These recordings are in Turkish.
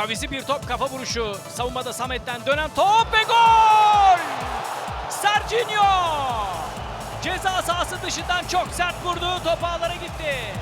Kavizi bir top kafa vuruşu. Savunmada Samet'ten dönen top ve gol! Serginho! Ceza sahası dışından çok sert vurdu. Top gitti.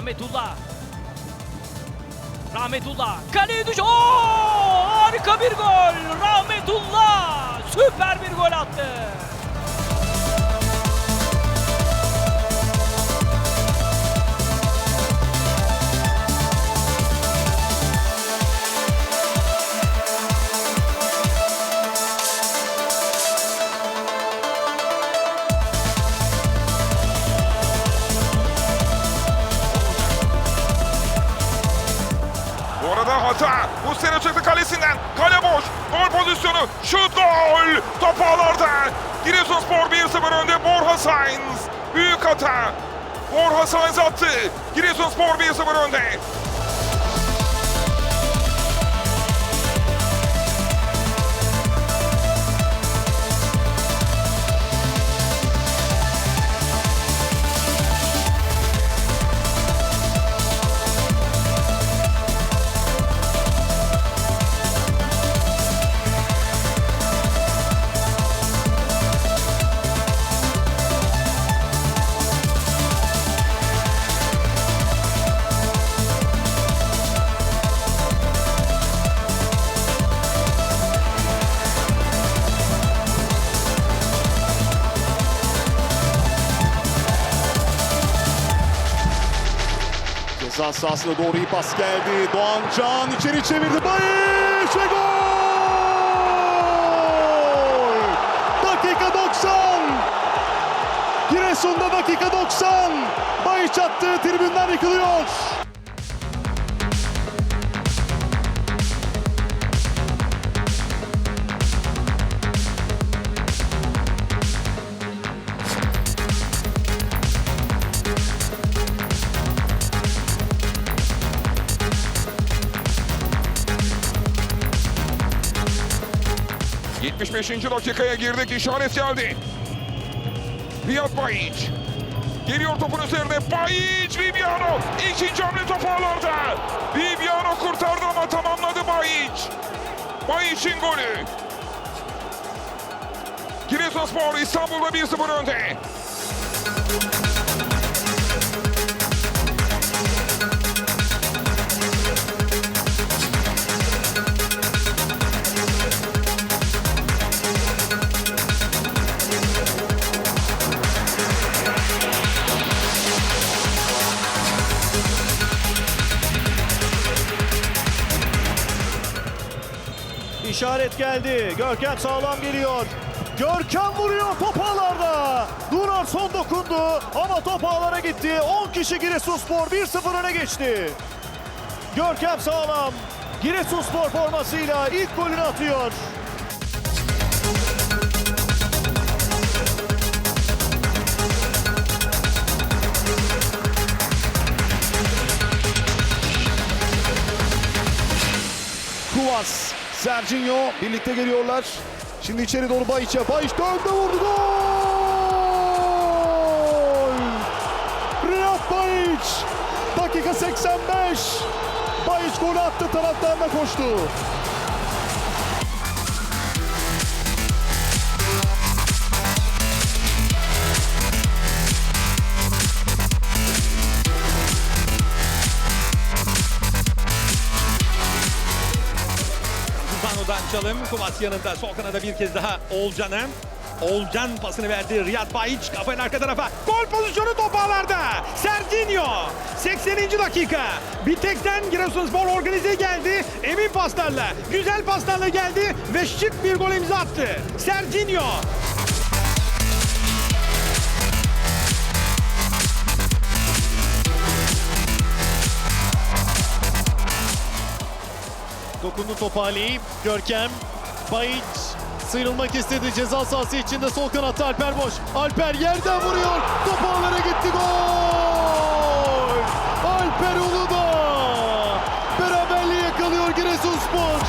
Rahmetullah. Rahmetullah kaleye düş. Oo! Harika bir gol. Rahmetullah süper bir gol attı. Sene çıktı kalesinden. Kale boş. Gol pozisyonu. Şut gol. Top ağlarda. Giresunspor 1-0 önde. Borja Sainz. Büyük hata. Borja Sainz attı. Giresunspor 1-0 önde. Ceza sahasına doğru iyi pas geldi. Doğan Can içeri çevirdi. Bayiş ve gol! Dakika 90. Giresun'da dakika 90. Bayiş attı. Tribünden yıkılıyor. 75. dakikaya girdik. İşaret geldi. Riyad Bayiç. Geliyor topun üzerine. Bayiç Viviano. İkinci hamle top ağlarda. Viviano kurtardı ama tamamladı Bayiç. Bayiç'in golü. Giresunspor İstanbul'da 1-0 önde. İşaret geldi. Görkem sağlam geliyor. Görkem vuruyor top ağlarda. Dunar son dokundu ama top ağlara gitti. 10 kişi Giresunspor 1-0 öne geçti. Görkem sağlam. Giresunspor formasıyla ilk golünü atıyor. Serginho birlikte geliyorlar. Şimdi içeri doğru Bayiç'e. Bayiç döndü vurdu. Gol! Riyad Bayiç. Dakika 85. Bayiç golü attı taraftarına koştu. Çalım. Kuvas yanında. Sol kanada bir kez daha Olcan'a. Olcan pasını verdi. Riyad Bayiç kafayla arka tarafa. Gol pozisyonu top ağlarda. Serginho. 80. dakika. Bitek'ten Giresunspor organize geldi. Emin paslarla. Güzel paslarla geldi ve şık bir gol imza attı. Serginho. Topu Ali. Görkem. Bayiç. Sıyrılmak istedi. Ceza sahası içinde sol kanatta Alper boş. Alper yerden vuruyor. Top ağlara gitti. Gol! Alper Uludağ. Beraberliği yakalıyor Giresunspor.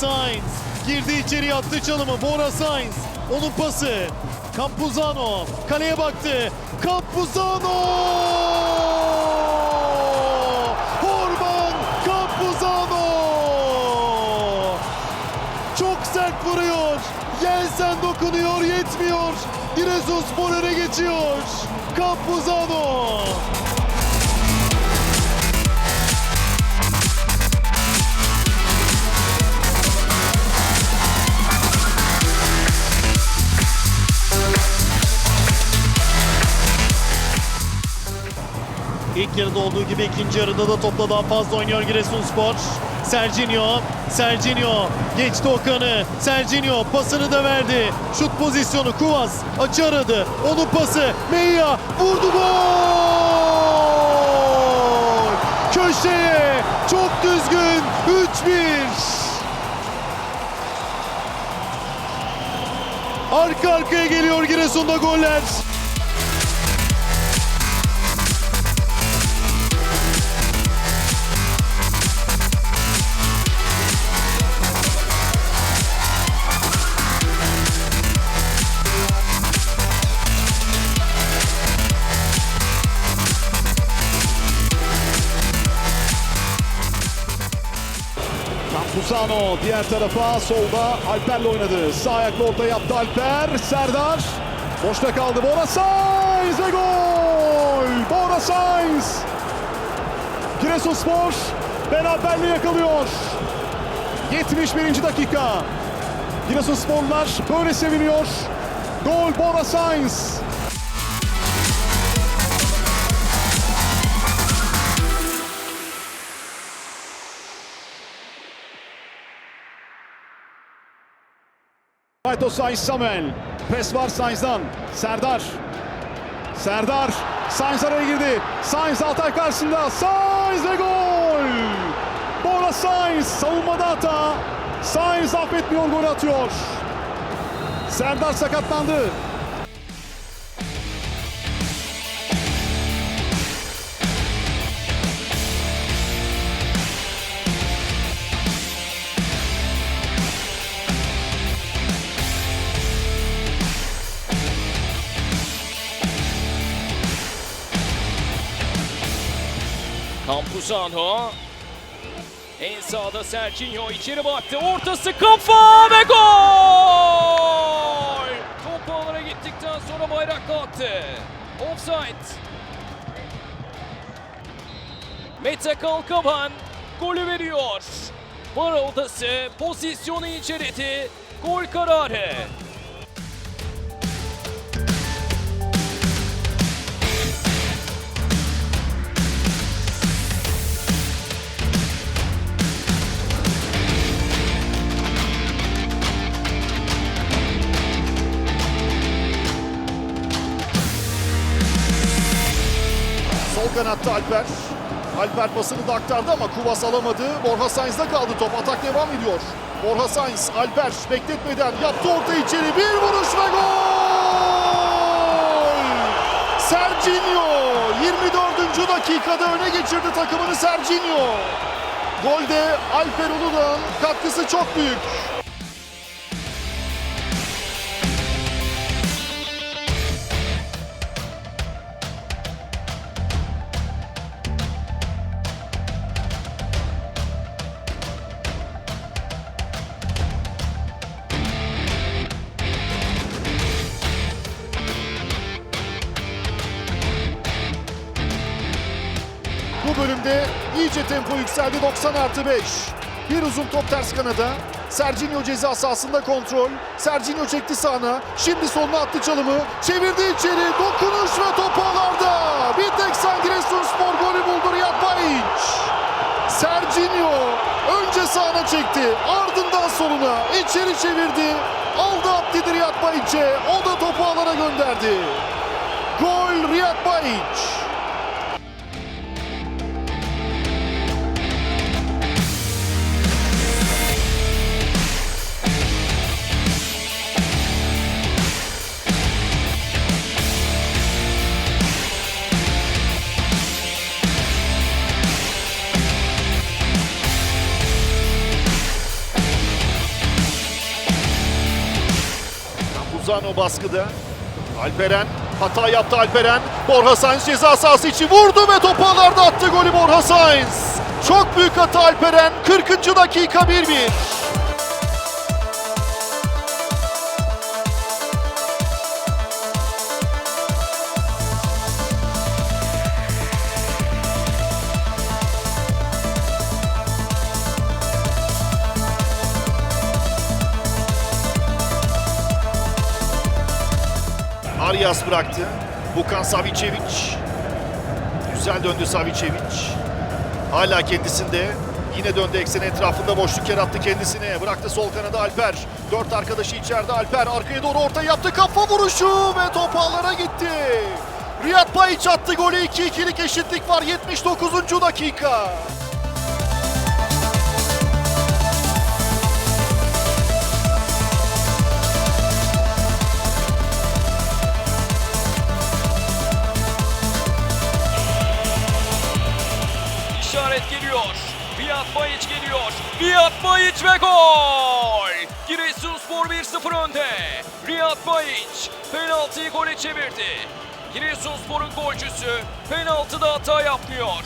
Sainz girdi içeri attı çalımı. Bora Sainz onun pası. Campuzano kaleye baktı. Campuzano! Orban Campuzano! Çok sert vuruyor. Yensen dokunuyor yetmiyor. Giresunspor öne geçiyor. Campuzano! İlk yarıda olduğu gibi ikinci yarıda da topla daha fazla oynuyor Giresunspor. Serginho, Serginho geçti Okan'ı. Serginho pasını da verdi. Şut pozisyonu Kuvas açı aradı. Onun pası Meia vurdu gol! Köşeye çok düzgün 3-1. Arka arkaya geliyor Giresun'da goller. Campuzano diğer tarafa solda Alper'le oynadı. Sağ ayakla orta yaptı Alper. Serdar boşta kaldı. Bora Sainz ve gol! Bora Sainz! Giresunspor beraberliği yakalıyor. 71. dakika. Giresunsporlular böyle seviniyor. Gol Bora Sainz. Ayto Sainz Samuel. Pes var Sainz'dan. Serdar. Serdar. Sainz araya girdi. Sainz Altay karşısında. Sainz ve gol! Bora Sainz savunmada hata. Sainz affetmiyor gol atıyor. Serdar sakatlandı. Campuzano. En sağda Serginho içeri baktı. Ortası kafa ve gol! Top ağlara gittikten sonra bayrak kalktı. Offside. Mete Kalkavan golü veriyor. Var odası pozisyonu inceledi. Gol kararı. Kanatta Alper. Alper pasını da aktardı ama Kuvas alamadı. Borja Sainz'da kaldı top. Atak devam ediyor. Borja Sainz, Alper bekletmeden yaptı orta içeri. Bir vuruş ve gol! Serginho 24. dakikada öne geçirdi takımını Serginho. Golde Alper Uludağ'ın katkısı çok büyük. Yükseldi 90 artı 5. Bir uzun top ters kanada. Serginho ceza sahasında kontrol. Serginho çekti sağına. Şimdi soluna attı çalımı. Çevirdi içeri. Dokunuş ve top ağlarda. Bir tek San Giresunspor golü buldu Riyad Bayiç. Serginho önce sağına çekti. Ardından soluna. içeri çevirdi. Aldı attı Riyad Bayiç'e. O da topu alana gönderdi. Gol Riyad Bayiç. Buzano baskıda. Alperen hata yaptı Alperen. Borja Sainz ceza sahası içi vurdu ve topu ağlarda attı golü Borja Sainz. Çok büyük hata Alperen. 40. dakika 1-1. Arias bıraktı. Bukan Savicevic. Güzel döndü Savicevic. Hala kendisinde. Yine döndü eksen etrafında boşluk yarattı kendisine. Bıraktı sol kanada Alper. Dört arkadaşı içeride Alper. Arkaya doğru orta yaptı. Kafa vuruşu ve top ağlara gitti. Riyad Bayiç attı golü. 2-2'lik eşitlik var 79. dakika. Bayiç geliyor. Riyad Bayiç ve gol! Giresunspor 1-0 önde. Riyad Bayiç penaltıyı gole çevirdi. Giresunspor'un golcüsü penaltıda hata yapmıyor.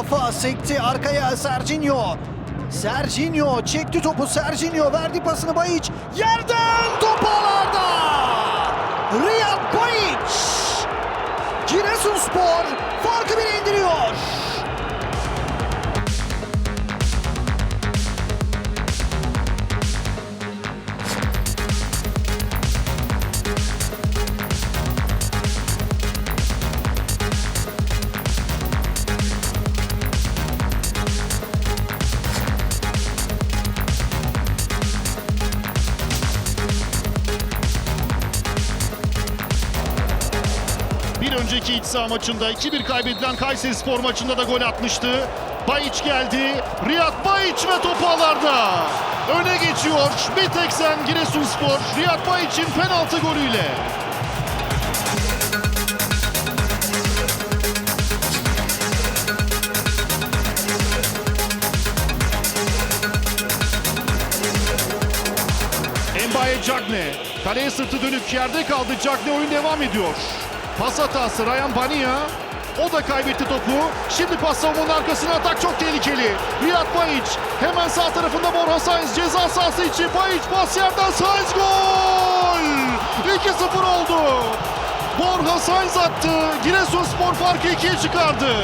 Kafa sekti arkaya Serginho. Serginho çekti topu Serginho verdi pasını Bayiç. Yerden top ağlarda. Riyad Bayiç. Giresunspor farkı bile indiriyor. Önceki iç saha maçında 2-1 kaybedilen Kayseri Spor maçında da gol atmıştı. Bayiç geldi. Riyad Bayiç ve topu ağlarda. Öne geçiyor. Bir tek sen Giresunspor. Riyad Bayiç'in penaltı golüyle. Embaye Cagne. Kaleye sırtı dönüp yerde kaldı. Cagne oyun devam ediyor. Pas hatası Ryan Bania. O da kaybetti topu. Şimdi pas savunmanın arkasına atak çok tehlikeli. Riyad Bayiç hemen sağ tarafında Borja Sainz ceza sahası içi. Bayiç pas yerden Sainz gol! 2-0 oldu. Borja Sainz attı. Giresunspor farkı ikiye çıkardı.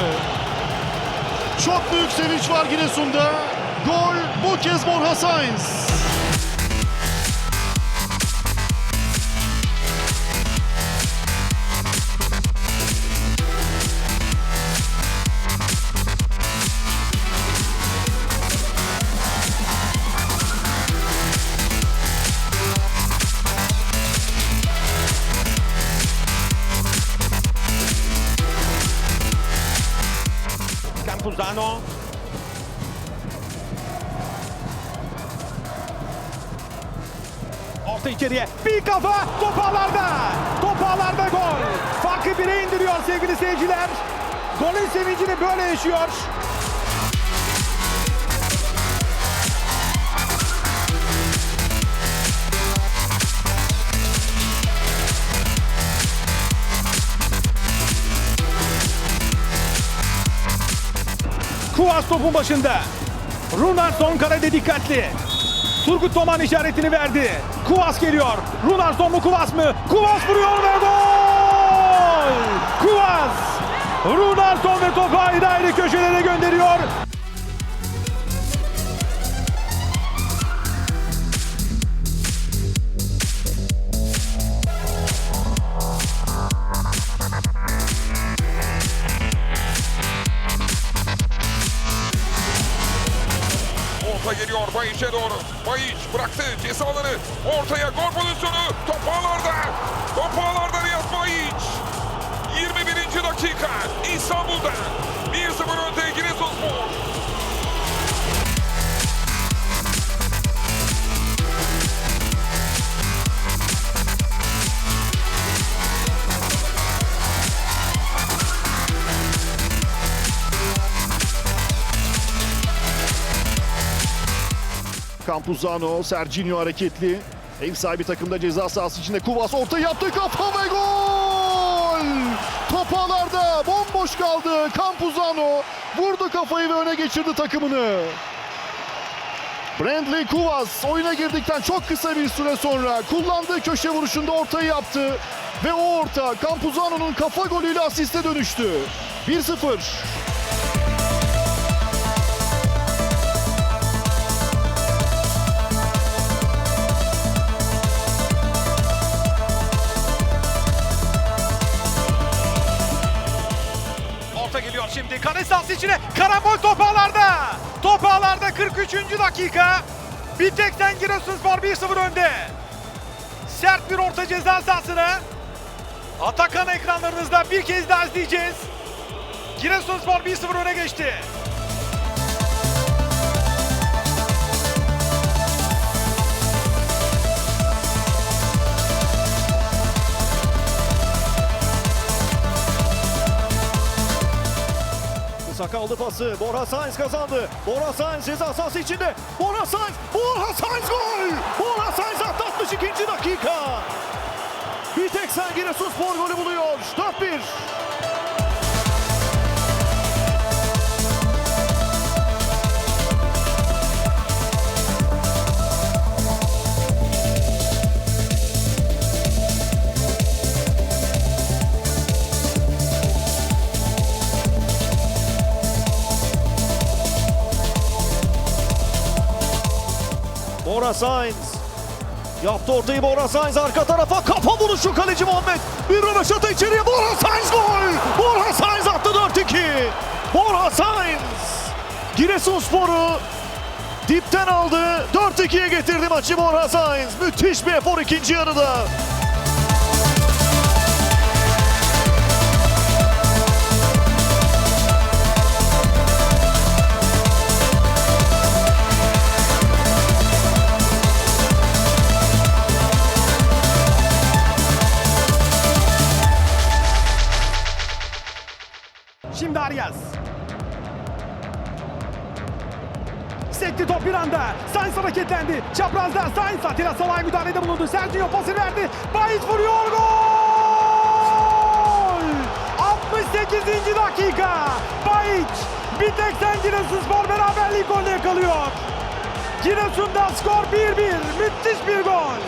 Çok büyük sevinç var Giresun'da. Gol bu kez Borja Sainz. Campuzano. orta içeriye. Bir kafa top ağlarda. Top ağlarda gol. Farkı bire indiriyor sevgili seyirciler. Golün sevincini böyle yaşıyor. Kuvas topun başında. Runarsson karede dikkatli. Turgut Toman işaretini verdi. Kuvas geliyor. Runarsson mu Kuvas mı? Kuvas vuruyor ve gol! Kuvas! Runarsson ve topu ayrı ayrı köşelere Campuzano, Serginho hareketli. Ev sahibi takımda ceza sahası içinde Kuvas orta yaptı kafa ve gol! Top ağlarda bomboş kaldı. Campuzano vurdu kafayı ve öne geçirdi takımını. Brandley Kuvas oyuna girdikten çok kısa bir süre sonra kullandığı köşe vuruşunda ortayı yaptı. Ve o orta Campuzano'nun kafa golüyle asiste dönüştü. 1-0. Kale sahası içine. Karambol top ağlarda. Top ağlarda 43. dakika. Bir tekten Giresunspor 1-0 önde. Sert bir orta ceza sahasına. Atakan ekranlarınızda bir kez daha izleyeceğiz. Giresunspor 1-0 öne geçti. Kısa kaldı pası. Bora Sainz kazandı. Bora Sainz ceza sahası içinde. Bora Sainz. Bora Sainz gol. Bora Sainz attı 62. dakika. Bir tek sen Giresunspor golü buluyor. 4-1. Bora Sainz. Yaptı ortayı Bora Sainz arka tarafa kafa vuruşu kaleci Muhammed. Bir röveşata içeriye Bora Sainz gol. Bora Sainz attı 4-2. Bora Sainz. Giresunspor'u dipten aldı. 4-2'ye getirdi maçı Bora Sainz. Müthiş bir efor ikinci yarıda. Sekti top bir anda. Sainz hareketlendi. Çaprazda Sainz Atilla Salay müdahalede bulundu. Sergio pası verdi. Bayis vuruyor. Gol! 68. dakika. Bayiç. Bir tek sen Giresunspor beraberliği golü yakalıyor. Giresun'da skor 1-1. Müthiş bir gol.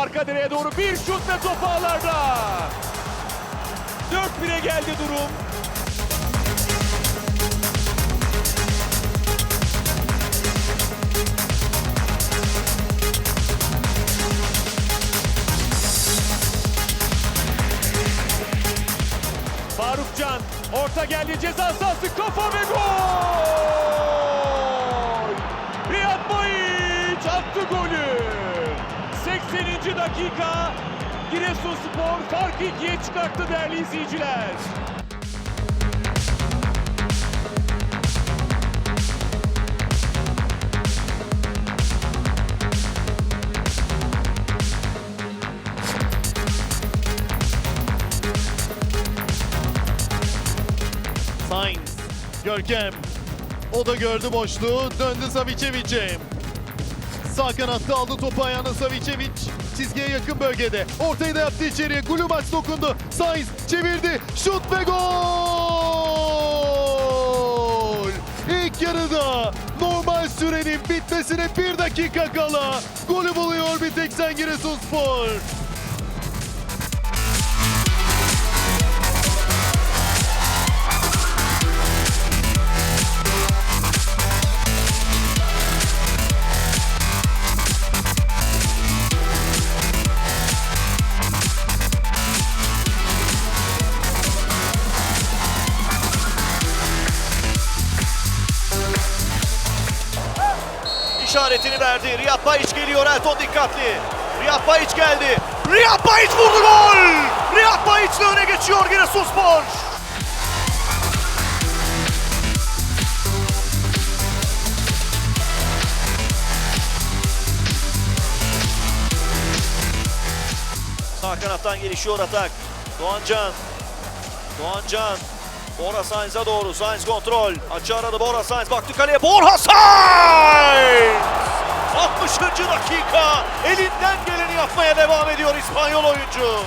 arka direğe doğru bir şut ve top ağlarda. 4-1'e geldi durum. Farukcan orta geldi ceza sahası kafa ve gol! Riyad Boyiç attı golü. 80. dakika Giresunspor farkı ikiye çıkarttı değerli izleyiciler. Sainz, Görkem. O da gördü boşluğu. Döndü Savicevic'e. Sağ kanatta aldı topu ayağına Savicevic. Çizgiye yakın bölgede. Ortayı da yaptı içeriye. Gulumaç dokundu. Sainz çevirdi. Şut ve gol! İlk yarıda normal sürenin bitmesine bir dakika kala golü buluyor bir tek sen Giresunspor. İşaretini verdi. Riyad Bayiç geliyor. Elton dikkatli. Riyad Bayiç geldi. Riyad Bayiç vurdu gol. Riyad Bayiç'le öne geçiyor Giresunspor. Sağ kanattan gelişiyor atak. Doğancan. Doğancan. Bora Sainz'a doğru. Sainz kontrol. Açı aradı Bora Sainz. Baktı kaleye. Borja Sainz! 60. dakika. Elinden geleni yapmaya devam ediyor İspanyol oyuncu.